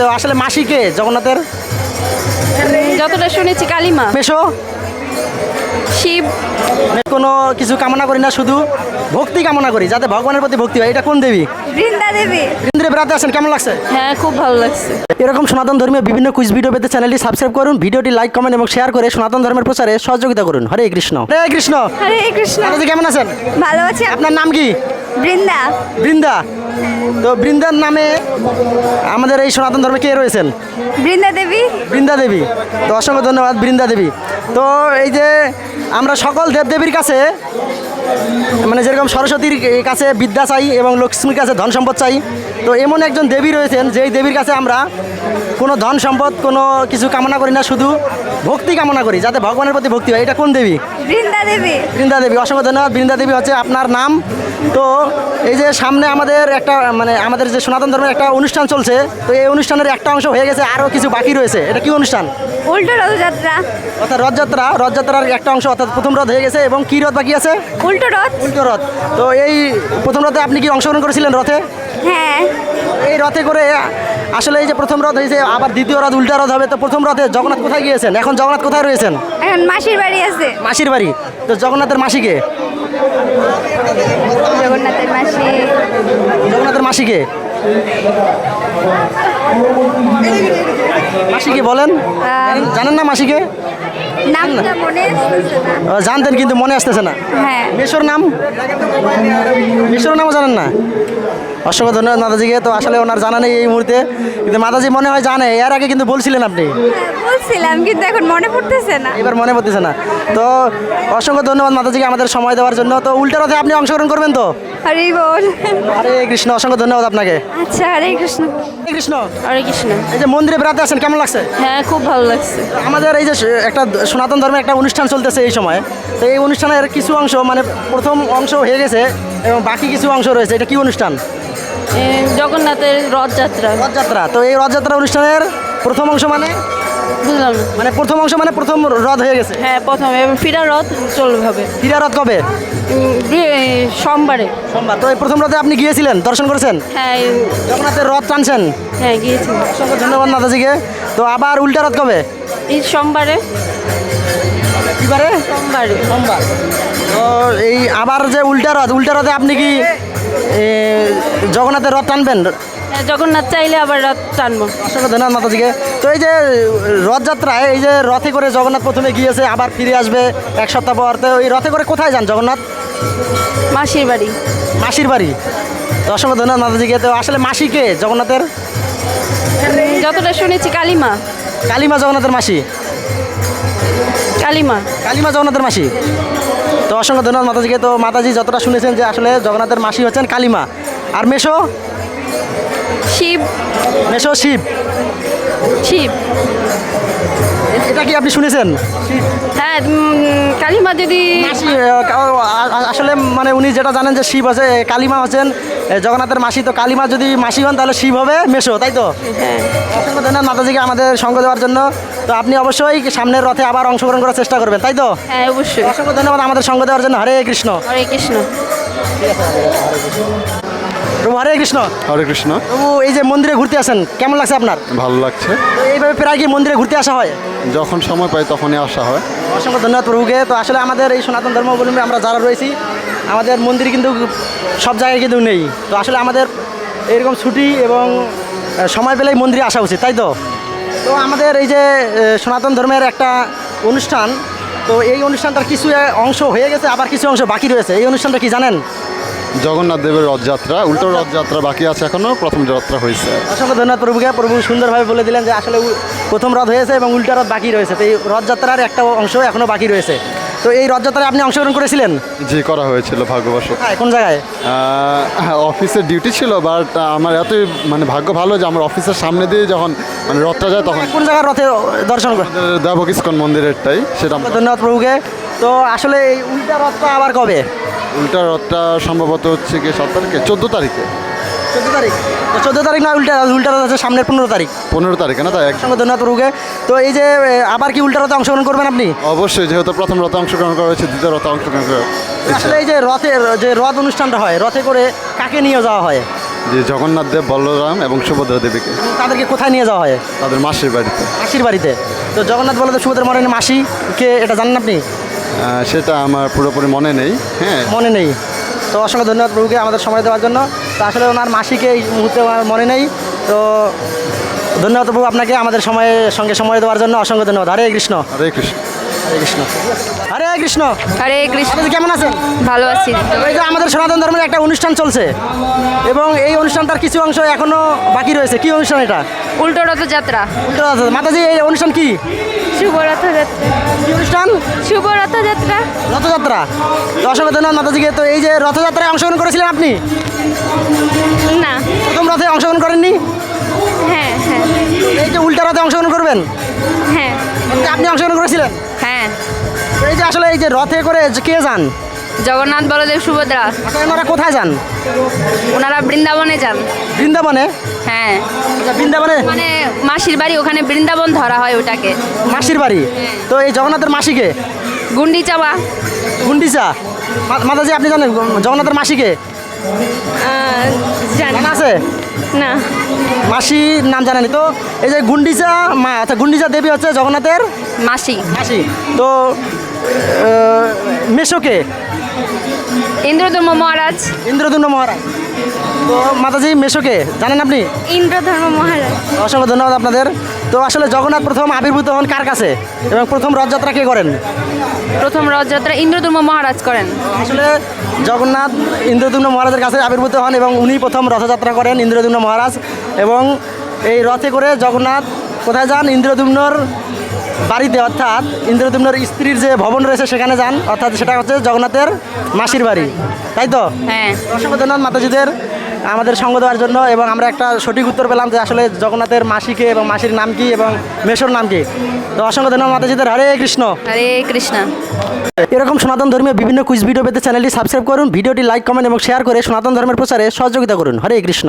তো আসলে মাসি কে জগন্নাথের? যতটা শুনেছি কালিমা। মেশো? শিব। কোনো কিছু কামনা করি না শুধু ভক্তি কামনা করি যাতে ভগবানের প্রতি ভক্তি হয়। এটা কোন দেবী? বৃন্দা দেবী। ইন্দ্রে বেড়াতে আসেন কেমন লাগছে? হ্যাঁ খুব ভালো লাগছে। এরকম সনাতন ধর্মীয় বিভিন্ন কুইজ ভিডিও পেতে চ্যানেলটি সাবস্ক্রাইব করুন ভিডিওটি লাইক কমেন্ট এবং শেয়ার করে সনাতন ধর্মের প্রচারে সহযোগিতা করুন। হরে কৃষ্ণ। হরে কৃষ্ণ। হরে কৃষ্ণ। দাদাজি কেমন আছেন? ভালো আছি। আপনার নাম কি? বৃন্দা। বৃন্দা। তো বৃন্দার নামে আমাদের এই সনাতন ধর্মে কে রয়েছেন? বৃন্দা দেবী। বৃন্দা দেবী। তো অসংখ্য ধন্যবাদ বৃন্দা দেবী। তো এই যে আমরা সকল দেবদেবীর কাছে মানে যেরকম সরস্বতীর কাছে বিদ্যা চাই এবং লক্ষ্মীর কাছে ধন সম্পদ চাই তো এমন একজন দেবী রয়েছেন যেই দেবীর কাছে আমরা কোনো ধন সম্পদ কোনো কিছু কামনা করি না শুধু ভক্তি কামনা করি যাতে ভগবানের প্রতি ভক্তি হয়। এটা কোন দেবী? বৃন্দা দেবী বৃন্দা দেবী অসংখ্য ধন্যবাদ। বৃন্দা দেবী হচ্ছে আপনার নাম তো এই যে সামনে আমাদের একটা মানে আমাদের যে সনাতন ধর্মের একটা অনুষ্ঠান চলছে তো এই অনুষ্ঠানের একটা অংশ হয়ে গেছে আরও কিছু বাকি রয়েছে। এটা কি অনুষ্ঠান? উল্টো রথযাত্রা। অর্থাৎ রথযাত্রা রথযাত্রার একটা অংশ অর্থাৎ প্রথম রথ হয়ে গেছে এবং কি রথ বাকি আছে? উল্টো রথ। উল্টো রথ। তো এই প্রথম রথে আপনি কি অংশগ্রহণ করেছিলেন রথে? হ্যাঁ। এই রথে করে আসলে এই যে প্রথম রথ হয়েছে আবার দ্বিতীয় রথ উল্টা রথ হবে তো প্রথম রথে জগন্নাথ কোথায় গিয়েছেন? এখন জগন্নাথ কোথায় রয়েছেন? এখন মাসির বাড়ি আছে। মাসির বাড়ি। তো জগন্নাথের মাসিকে? জগন্নাথের মাসি। জগন্নাথের মাসিকে? মাসিকে বলেন। জানেন- জানেন না মাসিকে? মনে জানতেন কিন্তু মনে আসতেছে না। হ্যাঁ। মেশোর নাম? মেশোর নামও জানেন না? অসংখ্য ধন্যবাদ মাতাজিকে। তো আসলে ওনার জানা নেই এই মুহূর্তে। কিন্তু মাতাজি মনে হয় জানে। এর আগে কিন্তু বলছিলেন আপনি। হ্যাঁ, বলছিলাম কিন্তু এখন মনে পড়তেছে না। এবার মনে পড়তেছে না। তো অসংখ্য ধন্যবাদ মাতাজিকে আমাদের সময় দেওয়ার জন্য। তো উল্টা রথে আপনি অংশগ্রহণ করবেন তো? হরি বল। হরে কৃষ্ণ অসংখ্য ধন্যবাদ আপনাকে। আচ্ছা হরে কৃষ্ণ। হরে কৃষ্ণ। হরে কৃষ্ণ। এই যে মন্দিরে বেড়াতে আসেন কেমন লাগছে? হ্যাঁ খুব ভালো লাগছে। আমাদের এই যে একটা সনাতন ধর্মের একটা অনুষ্ঠান চলতেছে এই সময়। তো এই অনুষ্ঠানের কিছু অংশ মানে প্রথম অংশ হয়ে গেছে এবং বাকি কিছু অংশ রয়েছে। এটা কি অনুষ্ঠান? জগন্নাথের রথযাত্রা। রথযাত্রা। তো এই রথযাত্রা অনুষ্ঠানের প্রথম অংশ মানে? বুঝলাম। মানে প্রথম অংশ মানে প্রথম রথ হয়ে গেছে? হ্যাঁ প্রথমে। এবার ফিরা রথ চলবে হবে। হীরা রথ কবে? সোমবারে। সোমবার। তো এই প্রথম রথে আপনি গিয়েছিলেন? দর্শন করেছেন? হ্যাঁ জগন্নাথের রথ টানছেন? হ্যাঁ গিয়েছি। অসংখ্য ধন্যবাদ মাতাজিকে। তো আবার উল্টা রথ কবে? এই সোমবারে। কিবারে সোমবারে। সোমবার। তো এই আবার যে উল্টা রথ উল্টা রথে আপনি কি জগন্নাথের রথ টানবেন? হ্যাঁ জগন্নাথ চাইলে আবার রথ টানবো। অসংখ্য ধন্যবাদ মাতাজিকে। তো এই যে রথযাত্রায় এই যে রথে করে জগন্নাথ প্রথমে গিয়েছে আবার ফিরে আসবে এক সপ্তাহ পর? তো এই রথে করে কোথায় যান জগন্নাথ? মাসির বাড়ি। মাসির বাড়ি। তো অসংখ্য ধন্যবাদ মাতাজিকে। তো আসলে মাসি কে জগন্নাথের? যতটা শুনেছি কালিমা। কালিমা জগন্নাথের মাসি? কালিমা। কালিমা জগন্নাথের মাসি? তো অসংখ্য ধন্যবাদ মাতাজিকে। তো মাতাজি যতটা শুনেছেন যে আসলে জগন্নাথের মাসি হচ্ছেন কালিমা। আর মেশো শিব। মেশো শিব। শিব। এটা কি আপনি শুনেছেন? হ্যাঁ কালিমা যদি আসলে মানে উনি যেটা জানেন যে শিব আছে কালিমা হচ্ছেন জগন্নাথের মাসি তো কালী মা যদি মাসি হন তাহলে শিব হবে মেশো তাই তো? হ্যাঁ। অসংখ্য ধন্যবাদ মাতাজিকে আমাদের সঙ্গ দেওয়ার জন্য। তো আপনি অবশ্যই সামনের রথে আবার অংশগ্রহণ করার চেষ্টা করবেন তাই তো? হ্যাঁ অবশ্যই। অসংখ্য ধন্যবাদ আমাদের সঙ্গ দেওয়ার জন্য। হরে কৃষ্ণ। হরে কৃষ্ণ। প্রভু হরে কৃষ্ণ। হরে কৃষ্ণ। প্রভু এই যে মন্দিরে ঘুরতে আসেন কেমন লাগছে আপনার? ভালো লাগছে। তো এইভাবে প্রায় কি মন্দিরে ঘুরতে আসা হয়? যখন সময় পাই তখনই আসা হয়। অসংখ্য ধন্যবাদ প্রভুকে। তো আসলে আমাদের এই সনাতন ধর্মাবলম্বী আমরা যারা রয়েছি আমাদের মন্দির কিন্তু সব জায়গায় কিন্তু নেই। তো আসলে আমাদের এরকম ছুটি এবং সময় পেলেই মন্দিরে আসা উচিত তাই তো? তো আমাদের এই যে সনাতন ধর্মের একটা অনুষ্ঠান তো এই অনুষ্ঠানটার কিছু অংশ হয়ে গেছে আবার কিছু অংশ বাকি রয়েছে। এই অনুষ্ঠানটা কি জানেন? জগন্নাথ দেবের রথযাত্রা উল্টো রথযাত্রা বাকি আছে এখনও প্রথম যাত্রা হয়েছে। অসংখ্য ধন্যবাদ প্রভুকে। প্রভু সুন্দরভাবে বলে দিলেন যে আসলে প্রথম রথ হয়েছে এবং উল্টা রথ বাকি রয়েছে। তো এই রথযাত্রার একটা অংশ এখনও বাকি রয়েছে। তো এই রথযাত্রায় আপনি অংশগ্রহণ করেছিলেন? যে করা হয়েছিল ভাগ্যবশত। হ্যাঁ কোন জায়গায়? অফিসের ডিউটি ছিল বাট আমার এতই মানে ভাগ্য ভালো যে আমার অফিসের সামনে দিয়ে যখন মানে রথটা যায় তখন কোন জায়গার রথে দর্শন করে দেবক ইস্কন মন্দিরেরটাই সেটা ধন্যবাদ প্রভুকে। তো আসলে এই উল্টা রথটা আবার কবে? উল্টা রথটা সম্ভবত হচ্ছে কি সব তারিখে? চোদ্দ তারিখে। চোদ্দ তারিখ। চোদ্দ তারিখ না উল্টা উল্টা রথ আছে সামনের পনেরো তারিখ। পনেরো তারিখে না তাই? এক সঙ্গে ধন্যবাদ প্রভুকে তো এই যে আবার কি উল্টা রথে অংশগ্রহণ করবেন আপনি? অবশ্যই যেহেতু প্রথম রথে অংশগ্রহণ করা হয়েছে দ্বিতীয় রথে অংশগ্রহণ করা। আসলে এই যে রথের যে রথ অনুষ্ঠানটা হয় রথে করে কাকে নিয়ে যাওয়া হয়? যে জগন্নাথ দেব বলরাম এবং সুভদ্রা দেবীকে। তাদেরকে কোথায় নিয়ে যাওয়া হয়? তাদের মাসির বাড়িতে। মাসির বাড়িতে। তো জগন্নাথ বলদেব সুভদ্রা মরেন মাসি কে এটা জানেন আপনি? সেটা আমার পুরোপুরি মনে নেই হ্যাঁ। মনে নেই। তো অসংখ্য ধন্যবাদ প্রভুকে আমাদের সময় দেওয়ার জন্য। তো আসলে ওনার মাসিকে এই মুহূর্তে আমার মনে নেই। তো ধন্যবাদ প্রভু আপনাকে আমাদের সময়ের সঙ্গে সময় দেওয়ার জন্য। অসংখ্য ধন্যবাদ। হরে কৃষ্ণ। হরে কৃষ্ণ। হরে কৃষ্ণ। কৃষ্ণ। হরে কৃষ্ণ। কেমন আছেন? ভালো আছি। এই যে আমাদের সনাতন ধর্মের একটা অনুষ্ঠান চলছে এবং এই অনুষ্ঠানটার কিছু অংশ এখনও বাকি রয়েছে। কি অনুষ্ঠান এটা? উল্টো রথযাত্রা। উল্টো। মাতাজি এই অনুষ্ঠান কি? শুভ রথযাত্রা। অনুষ্ঠান? শুভ রথযাত্রা। রথযাত্রা। তো অসংখ্য ধন্যবাদ মাতাজিকে তো এই যে রথযাত্রায় অংশগ্রহণ করেছিলেন আপনি? না। প্রথম রথে অংশগ্রহণ করেননি? হ্যাঁ হ্যাঁ। এই যে উল্টা রথে অংশগ্রহণ করবেন? হ্যাঁ। আপনি অংশগ্রহণ করেছিলেন? এই যে আসলে এই যে রথে করে কে যান? জগন্নাথ বলদেব সুভদ্রা। আসলে ওনারা কোথায় যান? ওনারা বৃন্দাবনে যান। বৃন্দাবনে? হ্যাঁ। আচ্ছা, বৃন্দাবনে? মানে মাসির বাড়ি ওখানে বৃন্দাবন ধরা হয় ওটাকে। মাসির বাড়ি? তো এই জগন্নাথের মাসিকে? গুন্ডি চাওয়া গুন্ডিচা মাতাজি আপনি জানেন জগন্নাথের মাসিকে? জানা। আছে? না। মাসির নাম জানেনি। তো এই যে গুন্ডিচা মা আচ্ছা গুন্ডিচা দেবী হচ্ছে জগন্নাথের মাসি। মাসি। তো মেশোকে ইন্দ্রধর্ম মহারাজ। ইন্দ্রদুম্ন মহারাজ। তো মাতাজি মেশোকে জানেন আপনি? ইন্দ্রধর্ম মহারাজ। অসংখ্য ধন্যবাদ আপনাদের। তো আসলে জগন্নাথ প্রথম আবির্ভূত হন কার কাছে? এবং প্রথম রথযাত্রা কে করেন? প্রথম রথযাত্রা ইন্দ্রধর্ম মহারাজ করেন। আসলে জগন্নাথ ইন্দ্রদুম্ন মহারাজের কাছে আবির্ভূত হন এবং উনি প্রথম রথযাত্রা করেন ইন্দ্রদুম্ন মহারাজ। এবং এই রথে করে জগন্নাথ কোথায় যান? ইন্দ্রদুম্নর বাড়িতে অর্থাৎ ইন্দ্রদুম্নর স্ত্রীর যে ভবন রয়েছে সেখানে যান। অর্থাৎ সেটা হচ্ছে জগন্নাথের মাসির বাড়ি। তাই তো? হ্যাঁ। অসংখ্য ধন্যবাদ মাতাজিদের আমাদের সঙ্গ দেওয়ার জন্য এবং আমরা একটা সঠিক উত্তর পেলাম যে আসলে জগন্নাথের মাসিকে এবং মাসির নাম কি এবং মেশোর নাম কি। তো অসংখ্য ধন্যবাদ মাতাজিদের। হরে কৃষ্ণ। হরে কৃষ্ণ। এরকম সনাতন ধর্মীয় বিভিন্ন কুইজ ভিডিও পেতে চ্যানেলটি সাবস্ক্রাইব করুন ভিডিওটি লাইক কমেন্ট এবং শেয়ার করে সনাতন ধর্মের প্রচারে সহযোগিতা করুন। হরে কৃষ্ণ।